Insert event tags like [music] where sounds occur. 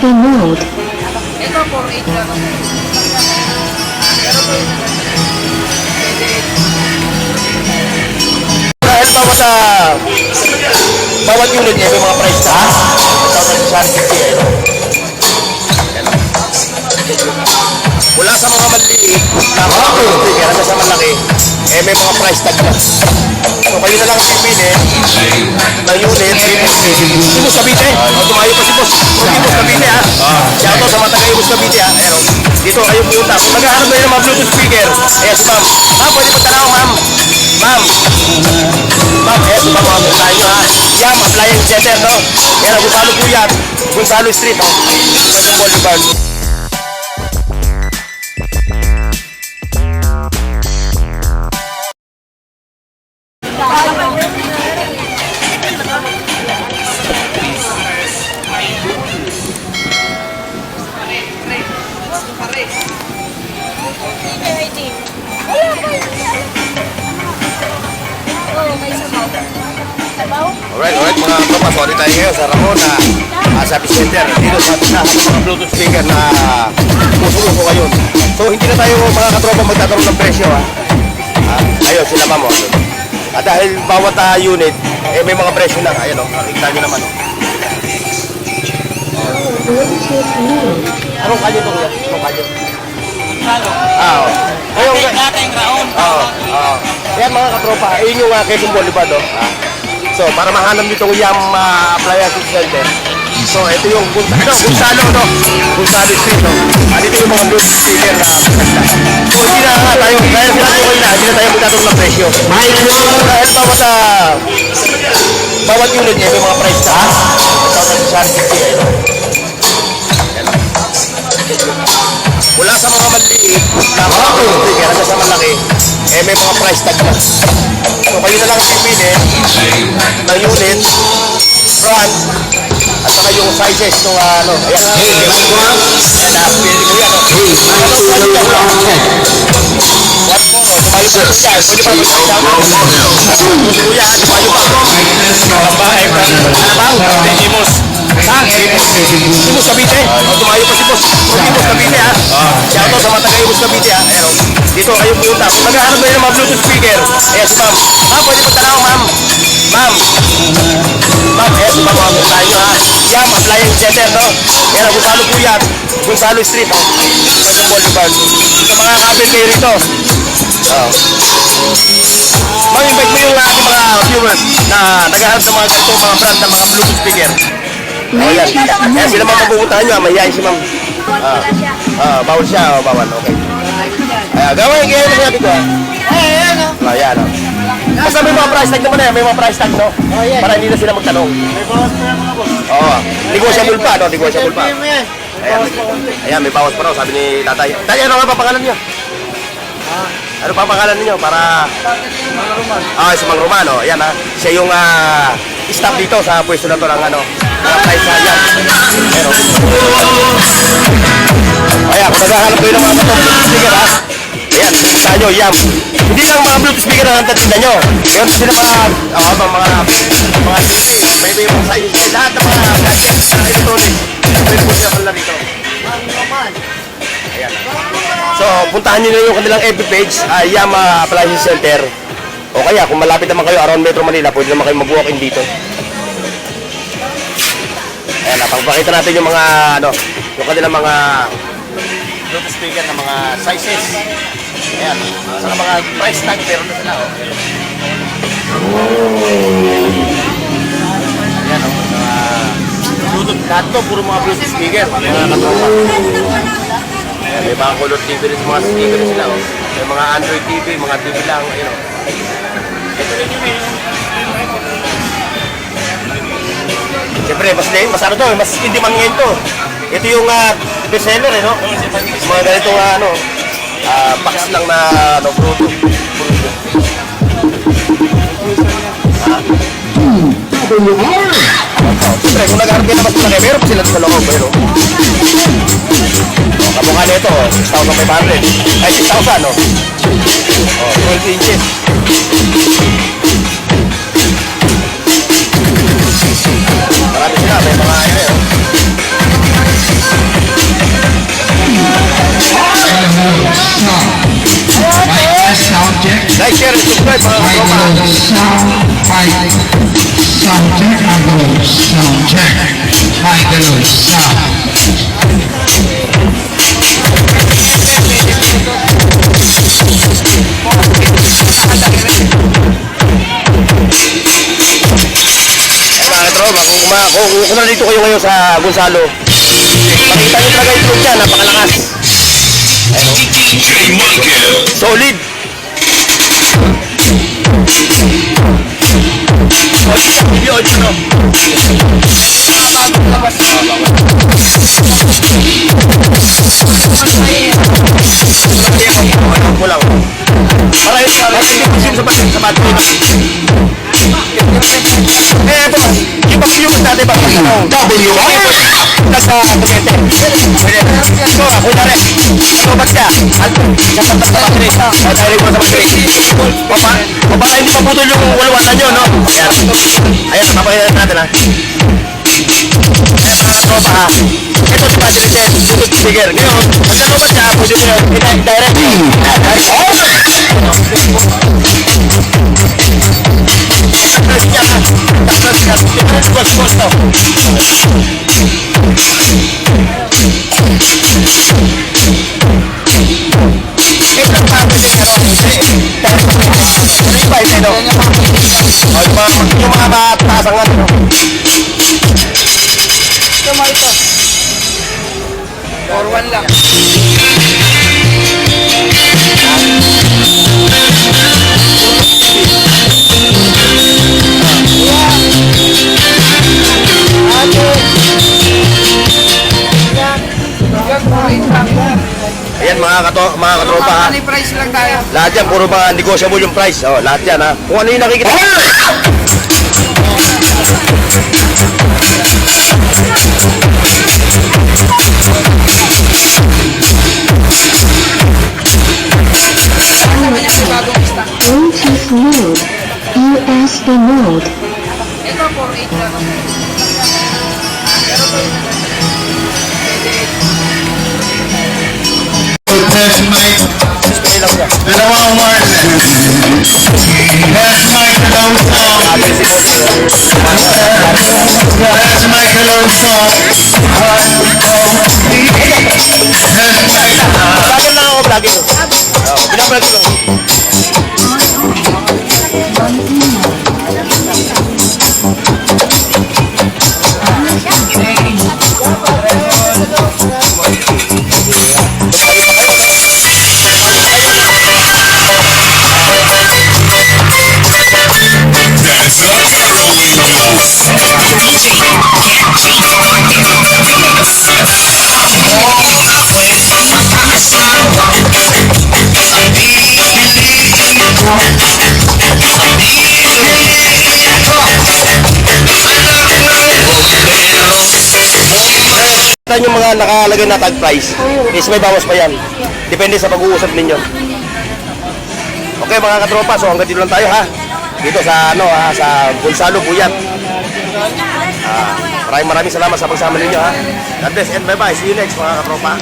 USB mode. Ito, 4.8 lang. Pero po yun. Dahil bawat sa bawat unit niya may mga price na. Ito sa Charity eh. no? Yan. Mula sa mga maliit na mga sa malaki, eh may mga price tag na. So kayo na lang ang pipili ng unit. Si Boss Cavite. O, tumayo pa si Boss. Si Boss Cavite ha. Shout out sa mga taga Boss Cavite ha. Ayan, o. Dito kayo pumunta. Kung naghahanap kayo ng mga Bluetooth speaker, ayan si ma'am. Ma'am, pwede magtanaw ma'am. Ma'am. Ma'am, ayan si ma'am. Ma'am, tayo nyo ha. Yam, appliance center no. Yan, ang Gonzalo po yan. Gonzalo Street. Oh. Pwede Boulevard. Ngayon sa Ramona uh, sa Vicenter dito sa mga Bluetooth speaker na puso-puso kayo. So hindi na tayo mga katropa magtataroon ng presyo ha. Ah, ayun sila ma'am oh. At dahil bawat ah, unit, eh may mga presyo na. Ayun oh, nakikita nyo naman oh. Anong kanyo to kuya? Anong kanyo? Halo. Ah, oh. Ayun, Dating, dating raon. Oo. Oo. Yan mga katropa, ayun yung uh, Quezon Boulevard, oh. Ah. So, para mahanap nito yung Yam uh, Appliance Center. So, ito yung Gun- ano, Gonzalo, no? Gonzalo Street, no? Ah, dito yung mga Bluetooth speaker na. So, [laughs] hindi na nga tayo, kaya sila ko kayo na, hindi na tayo magtatong ng presyo. So, dahil bawat sa bawat unit niya, may mga price na. Ito sa Charity eh, no? Mula sa mga maliit na mga speaker hanggang sa malaki, eh may mga price tag na. So kayo na lang ang pipili ng unit, brand, at saka yung sizes ng ano. Ayan. Ayan na, pili ko yan. oh. Anong quality yan, bro? What po, no? Tumayo pa po yan. Pwede pa mag-isang mo. Kuya, tumayo pa po. Kabahay pa. Ano bang? Timos. Saan? Timos Cavite. O, tumayo pa si Boss. O, Timos Cavite ha. Shout out sa mga taga-Timos Cavite ha. Ayan o. Dito kayo pumunta. Kung naghahanap kayo ng mga Bluetooth speaker, ayan si ma'am. Ma'am, pwede magtanaw ma'am. Ma'am. Ma'am, ayan si ma'am. Ma'am, tayo ha. Yam, appliance center no. Ayan ang Gonzalo po yan. Gonzalo Street o. Pwede Boulevard. Sa mga kabin kayo rito. Oo. Ma'am, invite mo yung ating mga viewers na naghahanap ng mga ganito mga brand ng mga Bluetooth speaker. Oh, yan. Kaya sila mga mapupuntahan nyo, ah, mahihayin si ma'am. Ah, ah, bawal siya, oh, bawal, okay. Ay, gawin, kaya yung sabi ko. ah. Ay, ayan o. Ah, yan, oh. Basta may mga price tag naman eh, may mga price tag, no? Oh, yan. Para hindi na sila magtanong. May bawas pa yan mga boss. Oo. Negotiable pa, no? Negotiable pa. Mo yan. Ayan, ayan, may bawas pa raw, sabi ni tatay. Tatay, ano nga pa pangalan niyo? Ano pa pangalan niyo para Mga ruman. Ah, si Mang Romano. Ayan ha. Siya yung ah, staff dito sa pwesto na to ng ano. Mga price na yan. Pero. Ayan, kung naghahanap kayo ng mga Bluetooth speaker ha. Ayan, sa nyo, yam. Hindi lang mga Bluetooth speaker ang tatinda nyo. Meron sila mga, oh, mga, mga, mga TV, may may mga size, lahat ng mga gadgets na electronics. Pwede po sila pala dito. Ayan. So, puntahan nyo na yung kanilang FB page, uh, Yama Appliance Center. O kaya, kung malapit naman kayo around Metro Manila, pwede naman kayo mag-walk-in dito. Ayan, napagpakita natin yung mga, ano, yung kanilang mga Bluetooth speaker na mga sizes. Ayan, sa mga price tag, meron na sila, oh. Ayan, oh, mga Bluetooth, lahat to, puro mga Bluetooth speaker, mga katropa. Ayan, may mga color TV rin, mga speaker rin sila, oh. May mga Android TV, mga TV lang, ayun, oh. Siyempre, mas, mas ano to, mas hindi man ngayon to. Ito yung uh, bestseller, eh, no? Mga ganito nga, ano, ah, box lang na, ano, fruto. Siyempre, kung nag-aaral kayo naman sa laki, meron pa sila sa loob, pero. Oh, kamukha nito, oh, 6,500. Ay, 6,000, no? Oh, 12 inches. Like, share, and subscribe mga kapama. Sound fight. Sound check. Ang gulo. Sound check. Ay, gulo. Sound. Kung, kung nandito kayo ngayon sa Gonzalo, makita nyo talaga yung group niya, napakalakas. Solid. Solid? Ano yun, para yun, yung sa batin, sa batin. Eh, keep up yung natin? WR! Nasa Bukete. Pwede. So, ako na rin. Ano ba siya? Alto. Sa pantas na battery. O, dahil mo sa battery. O, pa, o baka hindi pa putol yung walwatan nyo, no? Ayan. Ayan, napakailan natin, ha? Eh, mga katropa, ha? Ito si battery set. Bluetooth speaker. Ngayon, pag nanobat siya, pwede nyo. Direct. Direct. Tapos しました。Katropa ha. Money price lang tayo. Lahat yan, puro mga negotiable yung price. Oh, lahat yan ha. Kung ano yung nakikita. Bluetooth mode. USB mode. Ito, 4.8 lang. Siya. Dalawang word. That's my cologne song. That's my cologne song. Heart of. That's my cologne. Yan yung mga nakalagay na tag price is may bawas pa yan. Depende sa pag-uusap ninyo. Okay mga katropa, so hanggang dito lang tayo ha. Dito sa ano ha, sa Gonzalo Buyat. Ah, maraming maraming salamat sa pagsama ninyo ha. God bless and bye bye. See you next mga katropa.